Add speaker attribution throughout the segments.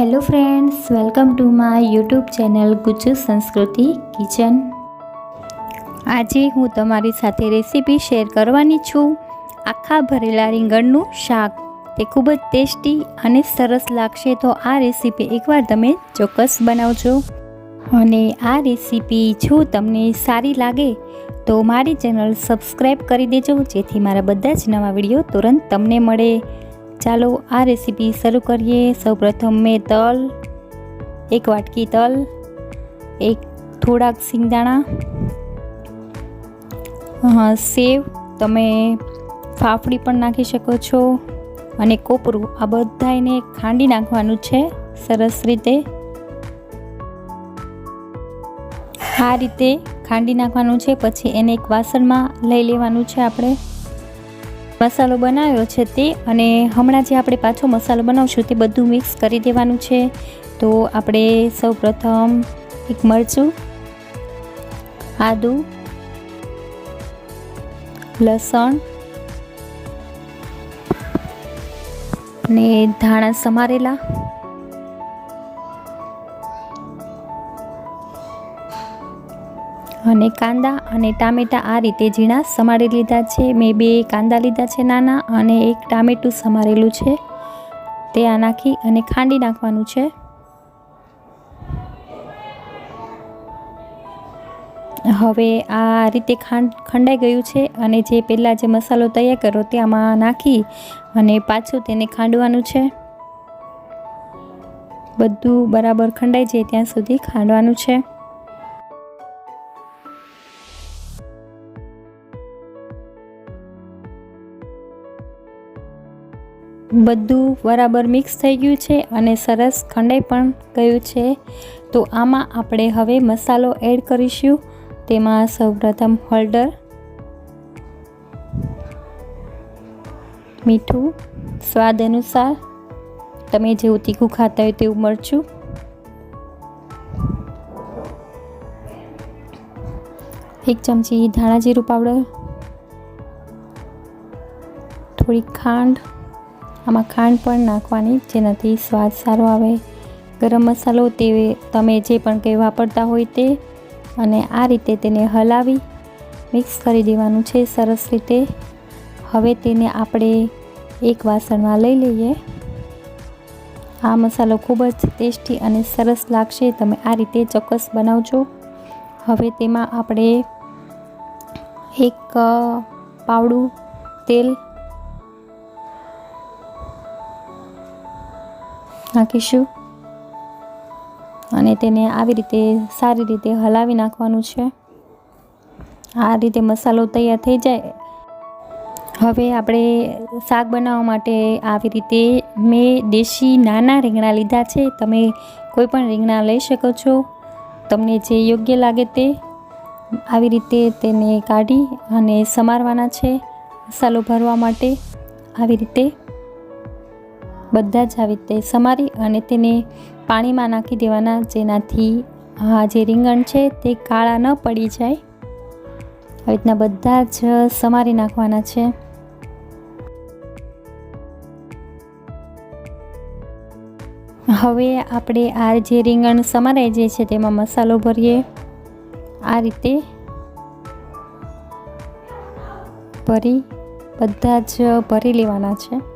Speaker 1: Hello friends welcome to my YouTube channel Gujju Sanskriti kitchen આજે હું તમારી સાથે રેસીપી શેર કરવાની છું. આખા ભરેલા રીંગણનું શાક. તે ખૂબ જ ટેસ્ટી અને સરસ લાગશે તો આ રેસીપી એકવાર તમે ચોક્કસ બનાવજો. અને આ રેસીપી જો તમને સારી લાગે, તો મારી ચેનલ સબસ્ક્રાઈબ કરી દેજો, જેથી મારા બધા જ નવા વીડિયો તુરંત તમને મળે. ચાલો આ રેસીપી શરૂ કરીએ. સૌપ્રથમ મેં તલ, એક વાટકી તલ, એક થોડાક સિંગદાણા સેવ. તમે ફાફડી પણ નાખી શકો છો અને કોપરું. આ બધા એને ખાંડી નાખવાનું છે સરસ રીતે. આ રીતે ખાંડી નાખવાનું છે. પછી એને એક વાસણમાં લઈ લેવાનું છે આપણે. મસાલો બનાવ્યો છે તે અને હમણાં જે આપણે પાછો મસાલો બનાવશું તે બધું મિક્સ કરી દેવાનું છે. તો આપણે સૌ પ્રથમ એક મરચું, આદું, લસણ અને ધાણા સમારેલા. અને કાંદા અને ટામેટાં આ રીતે ઝીણા સમારી લીધા છે. મેં બે કાંદા લીધા છે નાના અને એક ટામેટું સમારેલું છે. તે આ નાખી અને ખાંડી નાખવાનું છે. હવે આ રીતે ખાંડ ખંડાઈ ગયું છે અને જે પહેલાં જે મસાલો તૈયાર કર્યો તે આમાં નાખી અને પાછું તેને ખાંડવાનું છે. બધું બરાબર ખંડાઈ જાય ત્યાં સુધી ખાંડવાનું છે. બધું બરાબર મિક્સ થઈ ગયું છે અને સરસ ખંડાઈ પણ ગયું છે. તો આમાં આપણે હવે મસાલો એડ કરીશું. તેમાં સૌપ્રથમ હળદર, મીઠું, સ્વાદ અનુસાર, તમે જેવું તીખું ખાતા હોય તેવું મરચું, એક ચમચી ધાણા જીરું પાવડર થોડી ખાંડ આમાં ખાંડ પણ નાખવાની જેનાથી સ્વાદ સારો આવે. ગરમ મસાલો તે તમે જે પણ કંઈ વાપરતા હોય તે અને આ રીતે તેને હલાવી મિક્સ કરી દેવાનું છે સરસ રીતે. હવે તેને આપણે એક વાસણમાં લઈ લઈએ. આ મસાલો ખૂબ જ ટેસ્ટી અને સરસ લાગશે. તમે આ રીતે ચોક્કસ બનાવજો. હવે તેમાં આપણે એક પાવડું તેલ નાખીશું. અને તેને આવી રીતે સારી રીતે હલાવી નાખવાનું છે. આ રીતે મસાલો તૈયાર થઈ જાય. હવે આપણે શાક બનાવવા માટે આવી રીતે મેં દેશી નાના રીંગણા લીધા છે. તમે કોઈ પણ રીંગણા લઈ શકો છો. તમને જે યોગ્ય લાગે તે આવી રીતે તેને કાઢી અને સમારવાના છે. મસાલો ભરવા માટે આવી રીતે બધા જ આવી રીતે સમારી અને તેને પાણીમાં નાખી દેવાના. જેનાથી આ જે રીંગણ છે તે કાળા ન પડી જાય. આવી રીતના બધા જ સમારી નાખવાના છે. હવે આપણે આ જે રીંગણ સમારાઈ જે છે તેમાં મસાલો ભરીએ. આ રીતે ભરી, બધા જ ભરી લેવાના છે.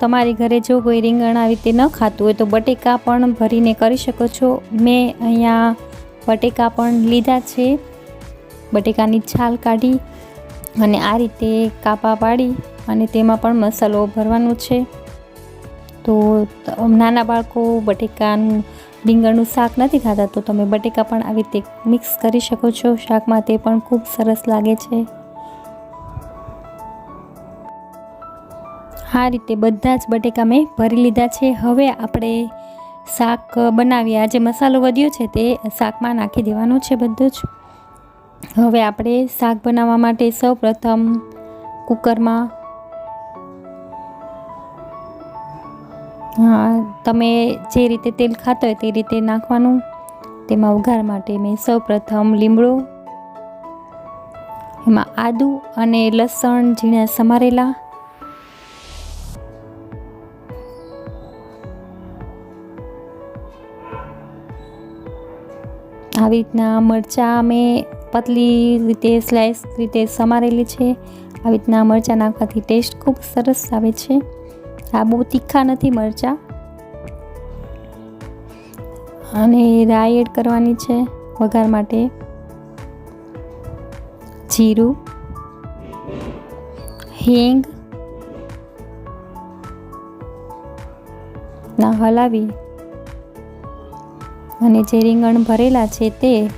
Speaker 1: તમારી ઘરે જો કોઈ રીંગણ આવી રીતે ન ખાતું હોય તો બટેકા પણ ભરીને કરી શકો છો. મેં અહીંયા બટેકા પણ લીધા છે. બટેકાની છાલ કાઢી અને આ રીતે કાપા પાડી અને તેમાં પણ મસાલો ભરવાનો છે. તો, નાના બાળકો બટેકાનું, રીંગણનું શાક નથી ખાતા તો તમે બટેકા પણ આવી રીતે મિક્સ કરી શકો છો. શાકમાં તે પણ ખૂબ સરસ લાગે છે. આ રીતે બધા જ બટેકા મેં ભરી લીધા છે. હવે આપણે શાક બનાવીએ. આ જે મસાલો વધ્યો છે તે શાકમાં નાખી દેવાનો છે બધું જ. હવે આપણે શાક બનાવવા માટે સૌ પ્રથમ કુકરમાં હા, તમે જે રીતે તેલ ખાતો હોય તે રીતે નાખવાનું. તેમાં ઉઘાર માટે મેં સૌ પ્રથમ લીમડો, એમાં આદું અને લસણ, ઝીણા સમારેલા આવી રીતના મરચાં મેં પતલી રીતે સ્લાઇસ રીતે સમારેલી છે. આવી રીતના મરચાં નાખવાથી ટેસ્ટ ખૂબ સરસ આવે છે. આ બહુ તીખા નથી મરચાં. અને રાઈ એડ કરવાની છે વઘાર માટે. જીરું. હિંગ. ના, હલાવી. અને જે રીંગણ ભરેલા છે તે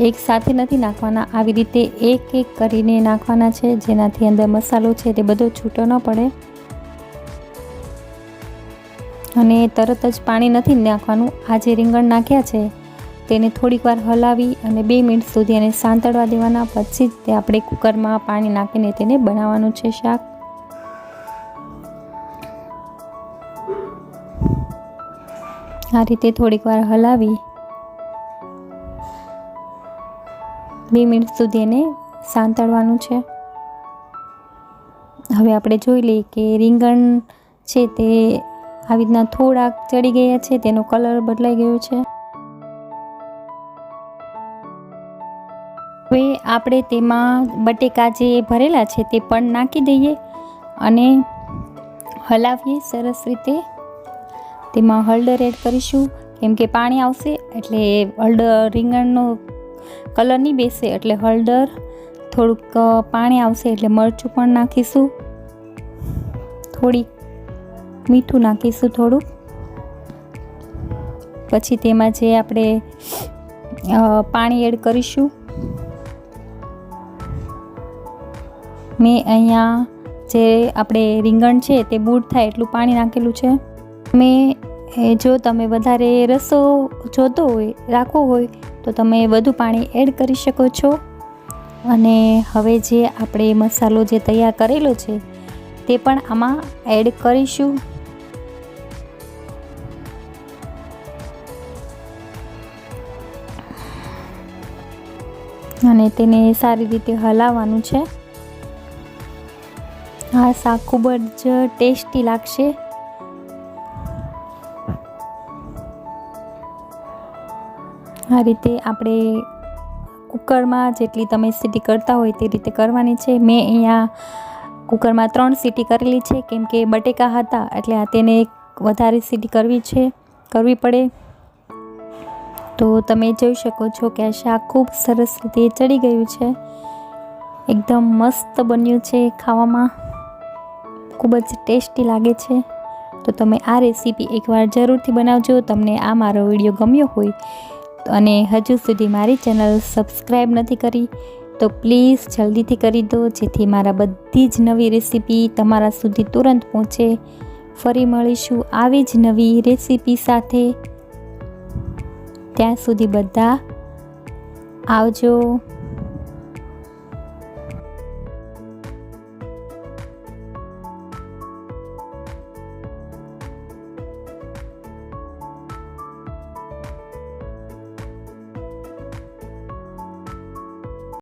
Speaker 1: એક સાથે નથી નાખવાના. આવી રીતે એક એક કરીને નાખવાના છે. જેનાથી અંદર મસાલો છે તે બધો છૂટો ન પડે. અને તરત જ પાણી નથી નાખવાનું. આ જે રીંગણ નાખ્યા છે તેને થોડીક વાર હલાવી અને બે મિનિટ સુધી એને સાંતળવા દેવાના. પછી જ તે આપણે કુકરમાં પાણી નાખીને તેને બનાવવાનું છે શાક. આ રીતે થોડીક વાર હલાવી. બે મિનિટ સુધી એને સાંતળવાનું છે. હવે આપણે જોઈ લઈએ કે રીંગણ છે તે આવી રીતના થોડાક ચડી ગયા છે, તેનો કલર બદલાઈ ગયો છે. હવે આપણે તેમાં બટેકા જે ભરેલા છે તે પણ નાખી દઈએ અને હલાવીએ સરસ રીતે. તેમાં હળદર એડ કરીશું. કેમ કે પાણી આવશે એટલે હળદર રીંગણનો કલર નહીં બેસે એટલે હળદર. થોડુંક પાણી આવશે એટલે મરચું પણ નાખીશું. થોડીક મીઠું નાખીશું થોડુંક પછી તેમાં જે આપણે પાણી એડ કરીશું. મેં અહીંયા જે આપણે રીંગણ છે તે બૂટ થાય એટલું પાણી નાખેલું છે. મેં જો તમે વધારે રસો જોતો હોય રાખવો હોય, તો તમે વધુ પાણી એડ કરી શકો છો. અને હવે જે આપણે મસાલો જે તૈયાર કરેલો છે, તે પણ આમાં એડ કરીશું. અને તેને સારી રીતે હલાવવાનું છે. આ શાક ખૂબ જ ટેસ્ટી લાગશે. આ રીતે આપણે કુકરમાં જેટલી તમે સીટી કરતા હોય તે રીતે કરવાની છે. મેં અહીંયા કુકરમાં ત્રણ સીટી કરેલી છે, કેમ કે બટેકા હતા એટલે આ તેને વધારે સીટી કરવી છે, કરવી પડે. તો તમે જોઈ શકો છો કે આ શાક ખૂબ સરસ રીતે ચડી ગયું છે. એકદમ મસ્ત બન્યું છે ખાવામાં. ખૂબ જ ટેસ્ટી લાગે છે. તો તમે આ રેસીપી એકવાર જરૂરથી બનાવજો. તમને આ મારો વીડિયો ગમ્યો હોય અને હજુ સુધી મારી ચેનલ સબસ્ક્રાઈબ નથી કરી, તો પ્લીઝ જલ્દીથી કરી દો, જેથી મારા બધી જ નવી રેસીપી તમારા સુધી તુરંત પહોંચે. ફરી મળીશું આવી જ નવી રેસીપી સાથે. ત્યાં સુધી બધા આવજો.